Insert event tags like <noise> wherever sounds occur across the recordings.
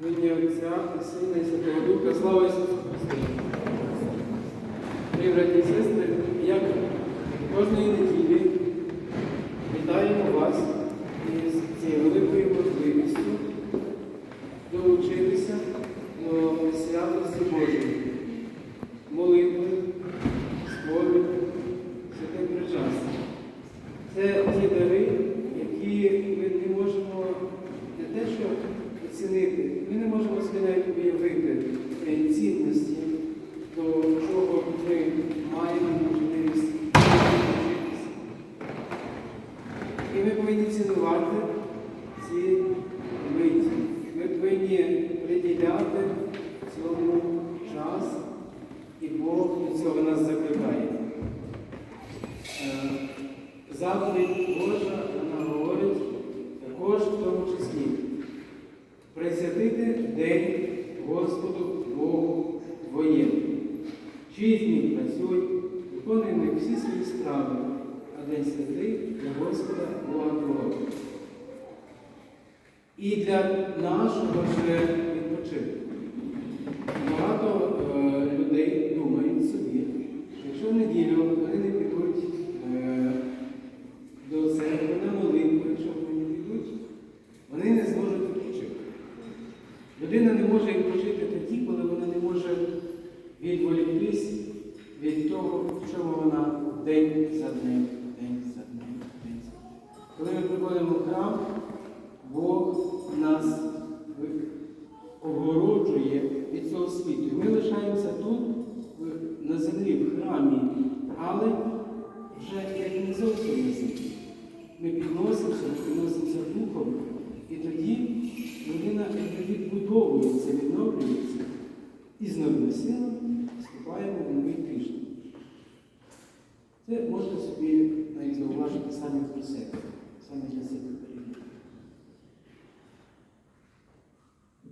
В Отця і Сина і Святого Духа, слава Ісусу Христу! Дорогі сестри, як кожної неділі вітаємо вас із цією великою можливістю долучитися до святості Божої, молитви, сповіді, святим причастям. Це ті дари, які ми не можемо не те, що оцінити, ми не можемо собі навіть уявити е, цінності, до чого ми маємо можливість долучитися. І ми повинні цінувати ці миті. Ми повинні приділяти цьому час, і Бог до цього нас закликає. Е, Заповідь Божа, вона говорить також в тому числі присвятити день Господу Богу твоєму. Шість днів працюй, виконуй ми всі свої справи, а день святий для Господа Бога Твого. І для нашого вже відпочинку. Багато е, людей думають собі, що якщо в неділю вони не підуть е, до церкви на молитву, якщо вони не підуть, вони не зможуть відпочити. Людина не може відпочити тоді, коли вона не може відволіктись від того, в чому вона день за днем, день за днем, день за днем. Коли ми приходимо в храм, Бог нас огороджує від цього світу. І Ми лишаємося тут, в- на храмі, але вже як не зовсім на землі. Ми підносимося, підносимося духом, і тоді людина відбудовується, відновлюється і з новими силами вступаємо в новий тиждень. Це можна собі навіть зауважити самі про себе, самі для себе.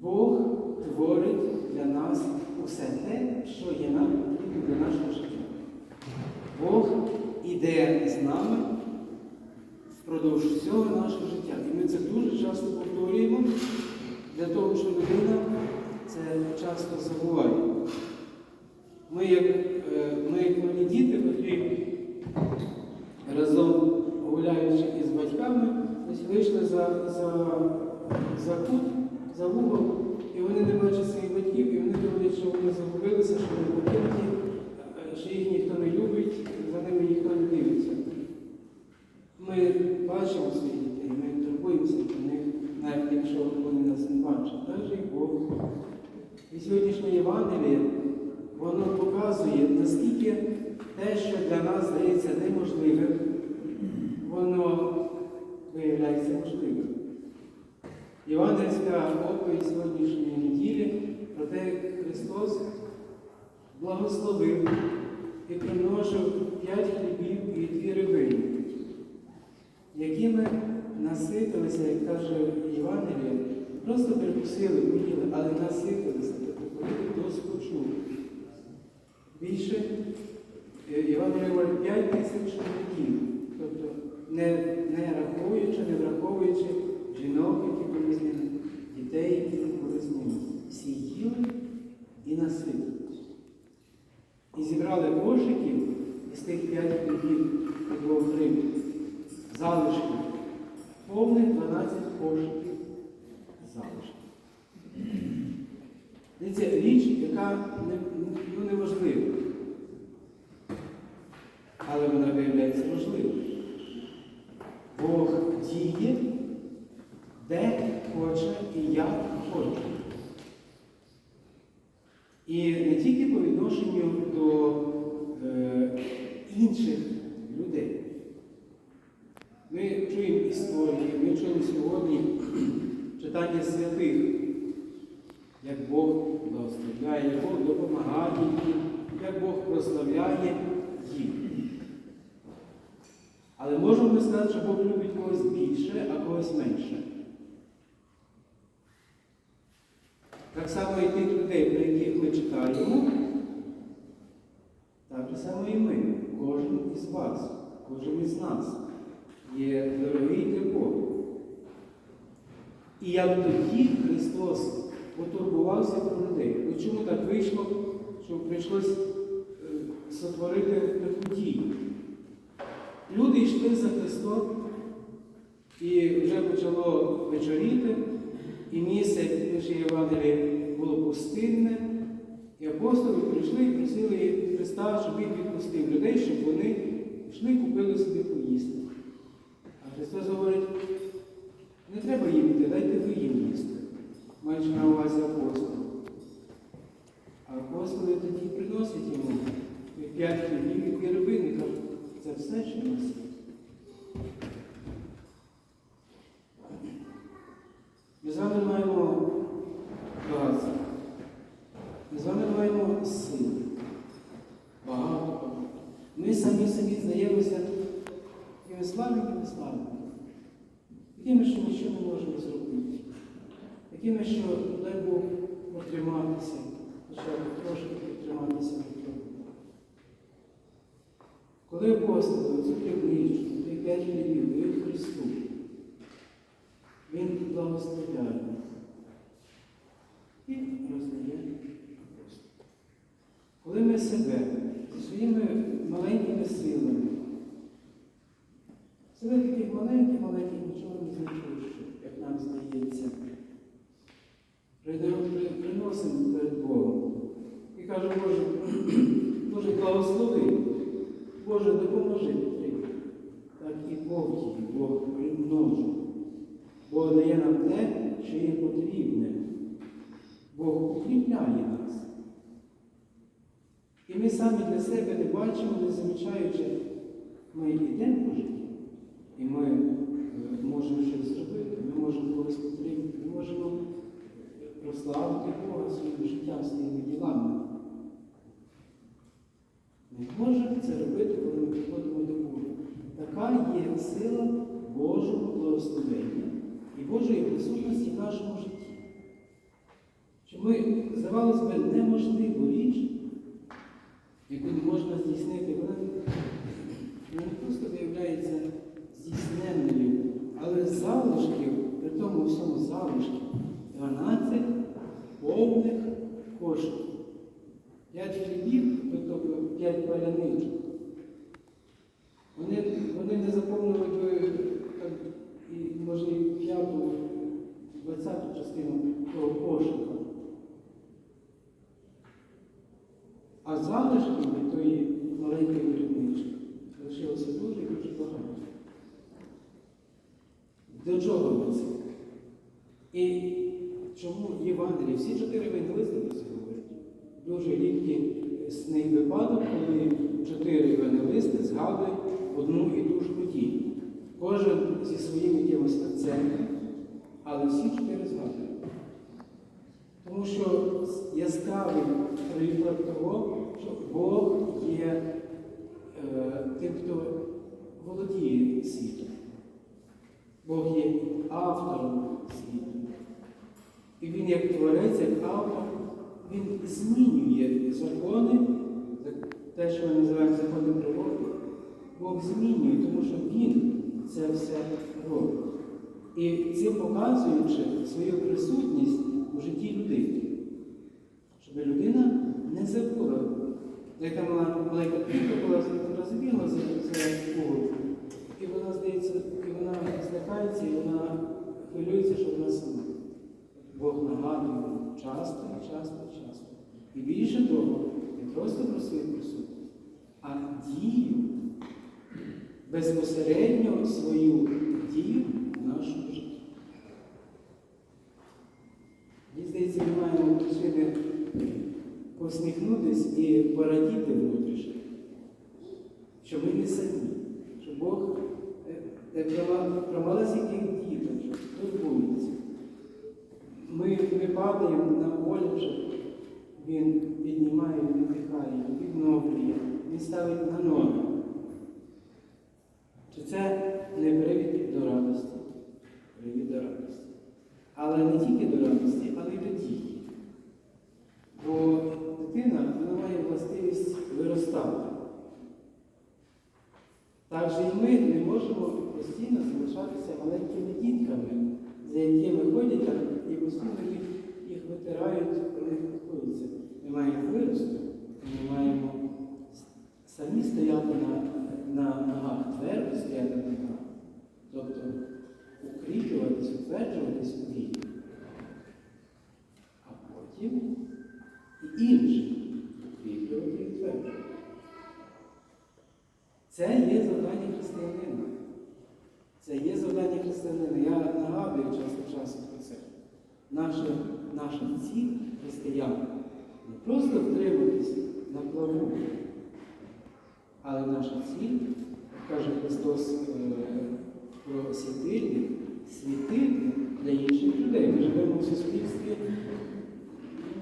Бог творить для нас усе те, що є нам потрібно для нашого життя. Бог іде з нами впродовж всього нашого життя. І ми це дуже часто повторюємо для того, що людина це часто забуває. Ми, як, е, ми, як малі діти, котрі разом гуляючи із батьками, вийшли за, за, за кут, за вугол, і вони не бачать своїх батьків, і вони думають, що вони загубилися, що вони покинуті, що їх ніхто не любить, за ними ніхто не дивиться. Ми бачимо своїх дітей, ми турбуємося про них, навіть якщо вони нас не бачать. Навіть і Бог. І сьогоднішнє Євангеліє, воно показує, наскільки те, що для нас здається неможливим, воно виявляється можливим. Євангельська оповідь сьогоднішньої неділі про те, як Христос благословив і примножив п'ять хлібів і дві рибини, якими наситилися, як каже Євангеліє, просто прикусили, поїли, але наситилися, тобто поїли до. Більше е, Євангеліє говорить 5 тисяч чоловіків, тобто не, не рахуючи, не враховуючи жінок, які були з ними, дітей, які були з ними. Всі їли і наситилися. І зібрали кошиків із тих п'ять і двох риб, залишків, повних 12 кошиків залишків. Це річ, яка не, ну, неможлива. Але вона виявляється можливою. Бог діє, де хоче і як хоче. І не тільки по відношенню інших людей. Ми чуємо історії, ми чуємо сьогодні читання святих, як Бог благословляє, як Бог допомагає їм, як Бог прославляє їх. Але можемо ми сказати, що Бог любить когось більше, а когось менше. Так само і тих людей, про яких ми читаємо, так само і ми, кожен із вас, кожен із нас є дорогий для Бога. І як тоді Христос потурбувався про людей. Ну Чому так вийшло, що прийшлось е, сотворити таку дію? Люди йшли за Христом, і вже почало вечоріти, і місце, наше Євангелії було пустинне. Апостоли прийшли і просили Христа, щоб він відпустив людей, щоб вони йшли і купили собі поїсти. А Христос говорить, не треба їм йти, дайте ви їм їсти. Маючи на увазі апостолів. А апостоли тоді приносять йому і п'ять хлібів і дві рибини, і кажуть, це все, що в нас є. Ми з вами маємо багатство. Ми з вами маємо сили. Багато. Ми самі собі здаємося такими слабенькими слабенькими. Такими, що нічого не можемо зробити. Такими, що, дай Бог, протриматися, хоча б трошки протриматися на тому. Коли апостоли цю табличку, ті п'ять хлібів дають Христу, Він благословляє і роздає апостолам. Коли ми себе зі своїми маленькими силами, себе таких маленьких, маленьких, нічого не значущих, як нам здається, приносимо перед Богом і кажемо, Боже, <clears throat> Боже, благослови, Боже, допоможи. Так і Бог Бог примножує. Бог дає нам те, що є потрібне. Бог укріпляє нас. Ми самі для себе не бачимо, не замічаючи, ми йдемо по житті, і ми е, можемо щось зробити, ми можемо когось підтримати, ми можемо прославити Бога своїм життям, своїми ділами. Ми можемо це робити, коли ми приходимо до Бога. Така є сила Божого благословення і Божої присутності в нашому житті. Що ми, здавалося б, неможливу річ, можна здійснити, вона не просто виявляється здійсненною, але залишків, при тому всьому залишків, 12 повних коштів. П'ять хлібів, тобто п'ять паляничок. Вони, вони не заповнили б так, і, може, п'яту, двадцяту частину того кошика. А залишки від тої маленької виробнички лишилося дуже і дуже багато. До чого ми це? І чому Євангелії, всі чотири евангелисти про це говорять? Дуже рідкісний випадок, коли чотири евангелисти згадують одну і ту ж подію. Кожен зі своїм якимось акцентом, але всі чотири згадують. Тому що яскравий приклад того, що Бог є е, тим, хто володіє світом. Бог є автором світу. І він, як творець, як автор, він змінює закони, те, що ми називаємо закони природи, Бог змінює, тому що Він це все робить. І цим показуючи свою присутність у житті людини, щоб людина не забула. Яка маленька дитинка була розбігла за кого, і вона здається, вона злякається, і вона хвилюється, що вона сама. Бог нагадує часто, часто, часто. І більше того, не просто про свою присутність, а дію, безпосередньо свою дію в нашому житті. Мені здається, ми маємо причини посміхнутись і порадіти внутрішньо, що ми не самі, що Бог про- про малесеньких діток турбується. Ми, ми падаємо на боляче, Він піднімає, віддихає, відновлює, Він ставить на ноги. Чи це не привід до радості? Привід до радості. Але не тільки до радості, але й до дії. Бо дитина вона має властивість виростати. Так же і ми не можемо постійно залишатися маленькими дітками, за якими ходять і постійно їх, їх витирають, вони хвилюються. Ми маємо вирости. ми маємо самі стояти на, на ногах, твердо стояти на ногах. Тобто укріплюватись, утверджуватись у вірі. А потім і інших укріплювати і утверджувати. Це є завдання християнина. Це християнина. Я нагадую час від часу про це. Наша, наша ціль християн не просто втриматись на плаву, але наша ціль, каже Христос е, про світильник, світити для інших людей. Ми живемо в суспільстві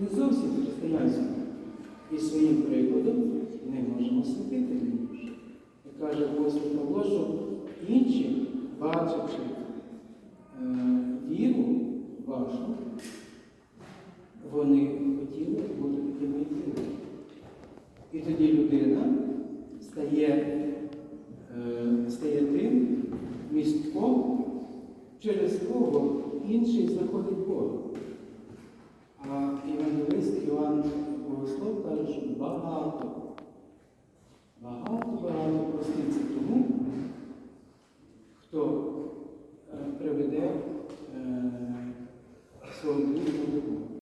не зовсім християнському. І своїм прикладом ми можемо світити. Каже апостол Павло, що інші, бачачи е, віру вашу, вони хотіли бути такими ви. І тоді людина стає, е, стає тим містком, через кого інший знаходить Бога. А Євангелист Іоанн Богослов каже, що багато,